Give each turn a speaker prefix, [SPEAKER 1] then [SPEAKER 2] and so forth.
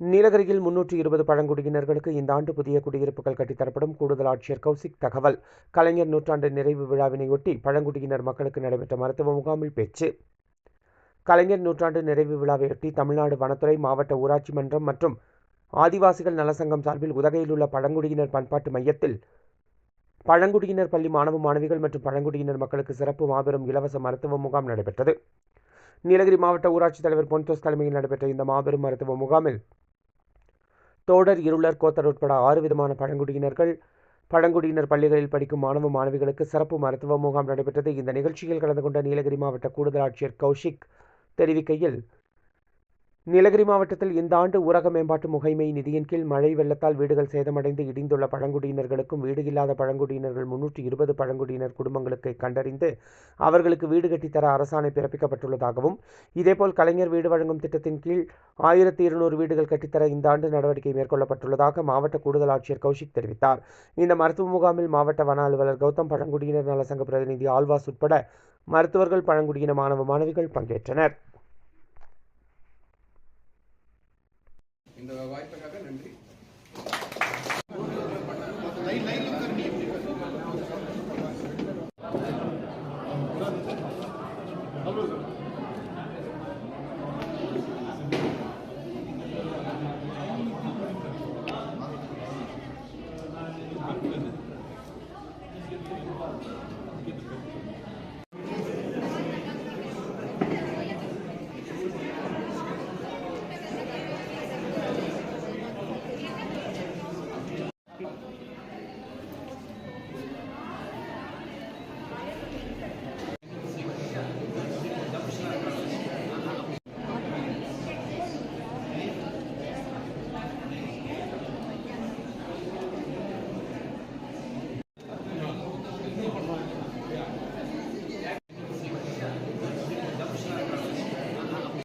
[SPEAKER 1] நீலகிரியில் முன்னூற்றி இருபது பழங்குடியினர்களுக்கு இந்த ஆண்டு புதிய குடியிருப்புகள் கட்டித்தரப்படும். கூடுதல் ஆட்சியர் கௌசிக் தகவல். கலைஞர் நூற்றாண்டு நிறைவு விழாவினையொட்டி பழங்குடியினர் மக்களுக்கு நடைபெற்ற மருத்துவ முகாமில் பேச்சு. கலைஞர் நூற்றாண்டு நிறைவு விழாவையொட்டி தமிழ்நாடு வனத்துறை மாவட்ட ஊராட்சி மன்றம் மற்றும் ஆதிவாசிகள் நலசங்கம் சார்பில் உதகையில் உள்ள பழங்குடியினர் பண்பாட்டு மையத்தில் பழங்குடியினர் பள்ளி மாணவ மாணவிகள் மற்றும் பழங்குடியினர் மக்களுக்கு சிறப்பு மாபெரும் இலவச மருத்துவ முகாம் நடைபெற்றது. நீலகிரி மாவட்ட ஊராட்சித் தலைவர் பொன்தோஸ் தலைமையில் நடைபெற்ற இந்த மாபெரும் மருத்துவ முகாமில் தோடர் இருளர் கோத்தர் உட்பட ஆறு விதமான பழங்குடியினர்கள். பழங்குடியினர் பள்ளிகளில் படிக்கும் மாணவ மாணவிகளுக்கு சிறப்பு மருத்துவ முகாம் நடைபெற்றது. இந்த நிகழ்ச்சியில் கலந்து கொண்ட நீலகிரி மாவட்ட கூடுதல் ஆட்சியர் கௌஷிக் தெரிவிக்கையில் நீலகிரி மாவட்டத்தில் இந்த ஆண்டு ஊரக மேம்பாட்டு முகைமை நிதியின் கீழ் மழை வெள்ளத்தால் வீடுகள் சேதமடைந்து இடிந்துள்ள பழங்குடியினர்களுக்கும் வீடு இல்லாத பழங்குடியினர்கள் முன்னூற்றி இருபது பழங்குடியினர் குடும்பங்களுக்கு கண்டறிந்து அவர்களுக்கு வீடு கட்டித்தர அரசாணை பிறப்பிக்கப்பட்டுள்ளதாகவும் இதேபோல் கலைஞர் வீடு வழங்கும் திட்டத்தின் கீழ் ஆயிரத்தி இருநூறு வீடுகள் கட்டித்தர இந்த ஆண்டு நடவடிக்கை மேற்கொள்ளப்பட்டுள்ளதாக மாவட்ட கூடுதல் ஆட்சியர் கௌஷிக் தெரிவித்தார். இந்த மருத்துவ முகாமில் மாவட்ட வன அலுவலர் கௌதம் பழங்குடியினர் நலசங்க பிரதிநிதி ஆல்வாஸ் உட்பட மருத்துவர்கள் பழங்குடியின மாணவ மாணவிகள் பங்கேற்றனர்.